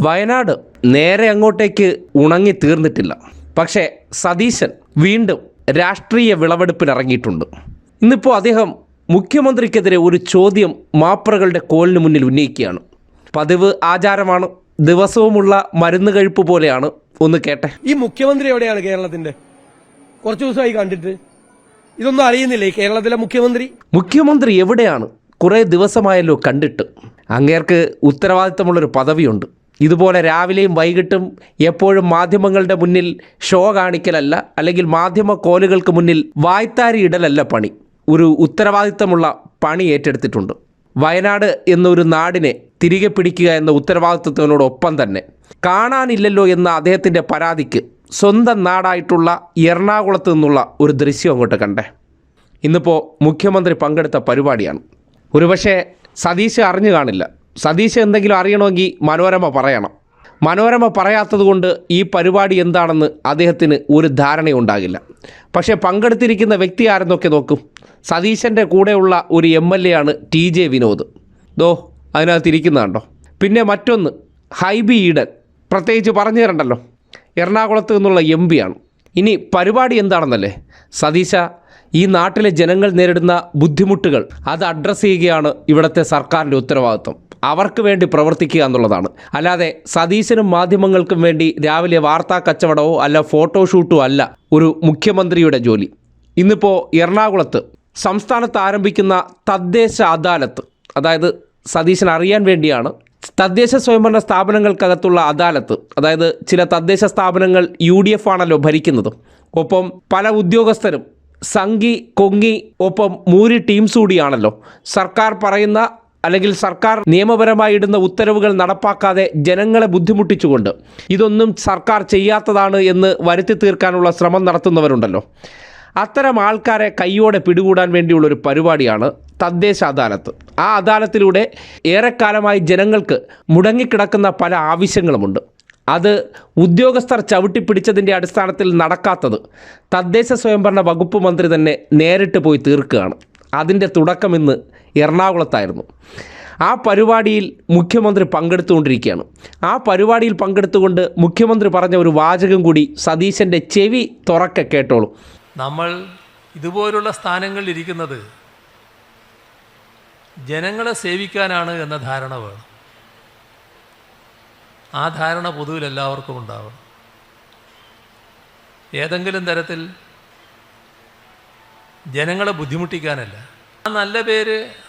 വയനാട് നേരെ അങ്ങോട്ടേക്ക് ഉണങ്ങി തീർന്നിട്ടില്ല. പക്ഷേ സതീശൻ വീണ്ടും രാഷ്ട്രീയ വിളവെടുപ്പിനിറങ്ങിയിട്ടുണ്ട്. ഇന്നിപ്പോൾ അദ്ദേഹം മുഖ്യമന്ത്രിക്കെതിരെ ഒരു ചോദ്യം മാപ്രകളുടെ കോലിന് മുന്നിൽ ഉന്നയിക്കുകയാണ്. പതിവ് ആചാരമാണ് ദിവസവുമുള്ള മരുന്ന് കഴിപ്പ് പോലെയാണ്. ഒന്ന് കേട്ടെ. ഈ മുഖ്യമന്ത്രി എവിടെയാണ് കേരളത്തിന്റെ? കുറച്ചു ദിവസമായി കണ്ടിട്ട്. ഇതൊന്നും അറിയുന്നില്ലേ കേരളത്തിലെ മുഖ്യമന്ത്രി? മുഖ്യമന്ത്രി എവിടെയാണ്? കുറേ ദിവസമായല്ലോ കണ്ടിട്ട്. അങ്ങേർക്ക് ഉത്തരവാദിത്തമുള്ളൊരു പദവിയുണ്ട്. ഇതുപോലെ രാവിലെയും വൈകിട്ടും എപ്പോഴും മാധ്യമങ്ങളുടെ മുന്നിൽ ഷോ കാണിക്കലല്ല അല്ലെങ്കിൽ മാധ്യമ കോലുകൾക്ക് മുന്നിൽ വായ്ത്താരി ഇടലല്ല പണി. ഒരു ഉത്തരവാദിത്തമുള്ള പണി ഏറ്റെടുത്തിട്ടുണ്ട്. വയനാട് എന്നൊരു നാടിനെ തിരികെ പിടിക്കുക എന്ന ഉത്തരവാദിത്വത്തിനോടൊപ്പം തന്നെ. കാണാനില്ലല്ലോ എന്ന അദ്ദേഹത്തിന്റെ പരാതിക്ക് സ്വന്തം നാടായിട്ടുള്ള എറണാകുളത്ത് നിന്നുള്ള ഒരു ദൃശ്യം അങ്ങോട്ട് കണ്ടേ. ഇന്നിപ്പോൾ മുഖ്യമന്ത്രി പങ്കെടുത്ത പരിപാടിയാണ്. ഒരുപക്ഷെ സതീശ് അറിഞ്ഞു കാണില്ല. സതീശ് എന്തെങ്കിലും അറിയണമെങ്കിൽ മനോരമ പറയണം. മനോരമ പറയാത്തത് കൊണ്ട് ഈ പരിപാടി എന്താണെന്ന് അദ്ദേഹത്തിന് ഒരു ധാരണയുണ്ടാകില്ല. പക്ഷേ പങ്കെടുത്തിരിക്കുന്ന വ്യക്തി ആരെന്നൊക്കെ നോക്കും. സതീശന്റെ കൂടെയുള്ള ഒരു എം എൽ എ ആണ് ടി ജെ വിനോദ്. ദോ അതിനകത്തിരിക്കുന്നതാണ്ടോ പിന്നെ മറ്റൊന്ന് ഹൈബി ഈഡൻ. പ്രത്യേകിച്ച് പറഞ്ഞു തരണ്ടല്ലോ. എറണാകുളത്ത് നിന്നുള്ള എം ആണ്. ഇനി പരിപാടി എന്താണെന്നല്ലേ? സതീശ ഈ നാട്ടിലെ ജനങ്ങൾ നേരിടുന്ന ബുദ്ധിമുട്ടുകൾ അത് അഡ്രസ്സ് ചെയ്യുകയാണ് ഇവിടുത്തെ സർക്കാരിന്റെ ഉത്തരവാദിത്വം. അവർക്ക് വേണ്ടി പ്രവർത്തിക്കുക എന്നുള്ളതാണ്. അല്ലാതെ സതീശനും മാധ്യമങ്ങൾക്കും വേണ്ടി രാവിലെ വാർത്താ കച്ചവടമോ അല്ല ഫോട്ടോഷൂട്ടോ അല്ല ഒരു മുഖ്യമന്ത്രിയുടെ ജോലി. ഇന്നിപ്പോൾ എറണാകുളത്ത് സംസ്ഥാനത്ത് ആരംഭിക്കുന്ന തദ്ദേശ അദാലത്ത് അതായത് സതീശൻ അറിയാൻ വേണ്ടിയാണ് തദ്ദേശ സ്വയംഭരണ സ്ഥാപനങ്ങൾക്കകത്തുള്ള അദാലത്ത് അതായത് ചില തദ്ദേശ സ്ഥാപനങ്ങൾ യു ഡി എഫ് ആണല്ലോ ഭരിക്കുന്നത്. ഒപ്പം പല ഉദ്യോഗസ്ഥരും സംഘി കൊങ്ങി ഒപ്പം മൂരി ടീംസ് കൂടിയാണല്ലോ. സർക്കാർ പറയുന്ന അല്ലെങ്കിൽ സർക്കാർ നിയമപരമായി ഇടുന്ന ഉത്തരവുകൾ നടപ്പാക്കാതെ ജനങ്ങളെ ബുദ്ധിമുട്ടിച്ചുകൊണ്ട് ഇതൊന്നും സർക്കാർ ചെയ്യാത്തതാണ് എന്ന് വരുത്തി തീർക്കാനുള്ള ശ്രമം നടത്തുന്നവരുണ്ടല്ലോ. അത്തരം ആൾക്കാരെ കൈയോടെ പിടികൂടാൻ വേണ്ടിയുള്ളൊരു പരിപാടിയാണ് തദ്ദേശ അദാലത്ത്. ആ അദാലത്തിലൂടെ ഏറെക്കാലമായി ജനങ്ങൾക്ക് മുടങ്ങിക്കിടക്കുന്ന പല ആവശ്യങ്ങളുമുണ്ട്. അത് ഉദ്യോഗസ്ഥർ ചവിട്ടിപ്പിടിച്ചതിന്റെ അടിസ്ഥാനത്തിൽ നടക്കാത്തത് തദ്ദേശ സ്വയംഭരണ വകുപ്പ് മന്ത്രി തന്നെ നേരിട്ട് പോയി തീർക്കുകയാണ്. അതിന്റെ തുടക്കം ഇന്ന് എറണാകുളത്തായിരുന്നു. ആ പരിപാടിയിൽ മുഖ്യമന്ത്രി പങ്കെടുത്തുകൊണ്ടിരിക്കുകയാണ്. ആ പരിപാടിയിൽ പങ്കെടുത്തുകൊണ്ട് മുഖ്യമന്ത്രി പറഞ്ഞ ഒരു വാചകം കൂടി സതീശന്റെ ചെവി തുറക്ക കേട്ടോളൂ. നമ്മൾ ഇതുപോലുള്ള സ്ഥാനങ്ങളിൽ ഇരിക്കുന്നത് ജനങ്ങളെ സേവിക്കാനാണ് എന്ന ധാരണ വേണം. ആ ധാരണ പൊതുവിൽ എല്ലാവർക്കും ഉണ്ടാവണം. ഏതെങ്കിലും തരത്തിൽ ജനങ്ങളെ ബുദ്ധിമുട്ടിക്കാനല്ല. ആ നല്ല പേര്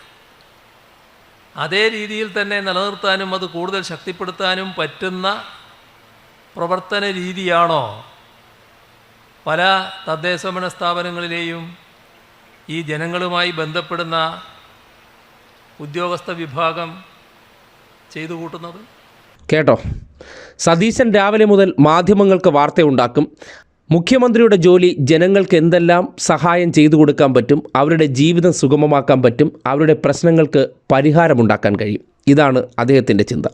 അതേ രീതിയിൽ തന്നെ നിലനിർത്താനും അത് കൂടുതൽ ശക്തിപ്പെടുത്താനും പറ്റുന്ന പ്രവർത്തന രീതിയാണോ? പല തദ്ദേശഭരണ സ്ഥാപനങ്ങളിലെയും ഈ ജനങ്ങളുമായി ബന്ധപ്പെടുന്ന ഉദ്യോഗസ്ഥ വിഭാഗം ചെയ്തു കൂട്ടുന്നത്? കേട്ടോ. സതീശൻ രാവിലെ മുതൽ മാധ്യമങ്ങൾക്ക് വാർത്തയുണ്ടാക്കും. മുഖ്യമന്ത്രിയുടെ ജോലി ജനങ്ങൾക്ക് എന്തെല്ലാം സഹായം ചെയ്തു കൊടുക്കാൻ പറ്റും അവരുടെ ജീവിതം സുഗമമാക്കാൻ പറ്റും അവരുടെ പ്രശ്നങ്ങൾക്ക് പരിഹാരമുണ്ടാക്കാൻ കഴിയും. ഇതാണ് അദ്ദേഹത്തിന്റെ ചിന്ത.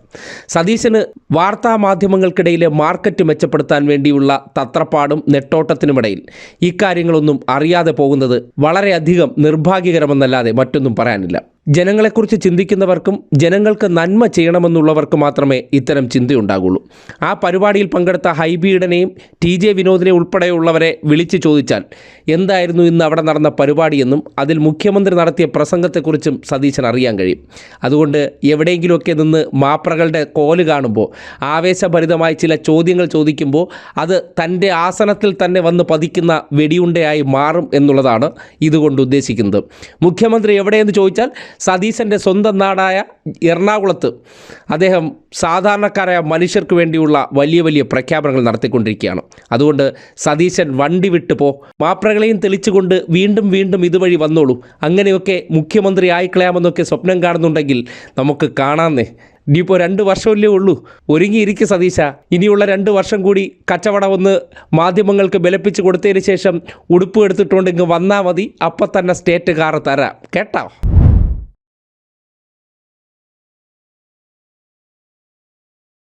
സതീശന് വാർത്താ മാധ്യമങ്ങൾക്കിടയിലെ മാർക്കറ്റ് മെച്ചപ്പെടുത്താൻ വേണ്ടിയുള്ള തത്രപ്പാടും നെട്ടോട്ടത്തിനുമിടയിൽ ഇക്കാര്യങ്ങളൊന്നും അറിയാതെ പോകുന്നത് വളരെയധികം നിർഭാഗ്യകരമെന്നല്ലാതെ മറ്റൊന്നും പറയാനില്ല. ജനങ്ങളെക്കുറിച്ച് ചിന്തിക്കുന്നവർക്കും ജനങ്ങൾക്ക് നന്മ ചെയ്യണമെന്നുള്ളവർക്ക് മാത്രമേ ഇത്തരം ചിന്തയുണ്ടാകുള്ളൂ ആ പരിപാടിയിൽ പങ്കെടുത്ത ഹൈബീഡനെയും ടി ജെ വിനോദിനെ ഉൾപ്പെടെയുള്ളവരെ വിളിച്ചു ചോദിച്ചാൽ എന്തായിരുന്നു ഇന്ന് അവിടെ നടന്ന പരിപാടിയെന്നും അതിൽ മുഖ്യമന്ത്രി നടത്തിയ പ്രസംഗത്തെക്കുറിച്ചും സതീശൻ അറിയാൻ കഴിയും. അതുകൊണ്ട് എവിടെയെങ്കിലുമൊക്കെ നിന്ന് മാപ്രകളുടെ കോൽ കാണുമ്പോൾ ആവേശഭരിതമായി ചില ചോദ്യങ്ങൾ ചോദിക്കുമ്പോൾ അത് തന്റെ ആസനത്തിൽ തന്നെ വന്ന് പതിക്കുന്ന വെടിയുണ്ടയായി മാറും എന്നുള്ളതാണ് ഇതുകൊണ്ട് ഉദ്ദേശിക്കുന്നത്. മുഖ്യമന്ത്രി എവിടെയെന്ന് ചോദിച്ചാൽ സതീശന്റെ സ്വന്തം നാടായ എറണാകുളത്ത് അദ്ദേഹം സാധാരണക്കാരായ മനുഷ്യർക്ക് വേണ്ടിയുള്ള വലിയ വലിയ പ്രഖ്യാപനങ്ങൾ നടത്തിക്കൊണ്ടിരിക്കുകയാണ്. അതുകൊണ്ട് സതീശൻ വണ്ടി വിട്ടു പോ മാപ്രകളെയും തെളിച്ചുകൊണ്ട് വീണ്ടും വീണ്ടും ഇതുവഴി വന്നോളൂ. അങ്ങനെയൊക്കെ മുഖ്യമന്ത്രി ആയിക്കളയാമെന്നൊക്കെ സ്വപ്നം കാണുന്നുണ്ടെങ്കിൽ നമുക്ക് കാണാന്നേ. ഇനിയിപ്പോൾ രണ്ട് വർഷമല്ലേ ഉള്ളൂ. ഒരുങ്ങിയിരിക്കും സതീശ. ഇനിയുള്ള രണ്ട് വർഷം കൂടി കച്ചവടം ഒന്ന് മാധ്യമങ്ങൾക്ക് ബലപ്പിച്ച് കൊടുത്തതിന് ശേഷം ഉടുപ്പ് എടുത്തിട്ടുണ്ടെങ്കിൽ വന്നാൽ മതി. അപ്പം തന്നെ സ്റ്റേറ്റ് കാർ തരാം. കേട്ടോ?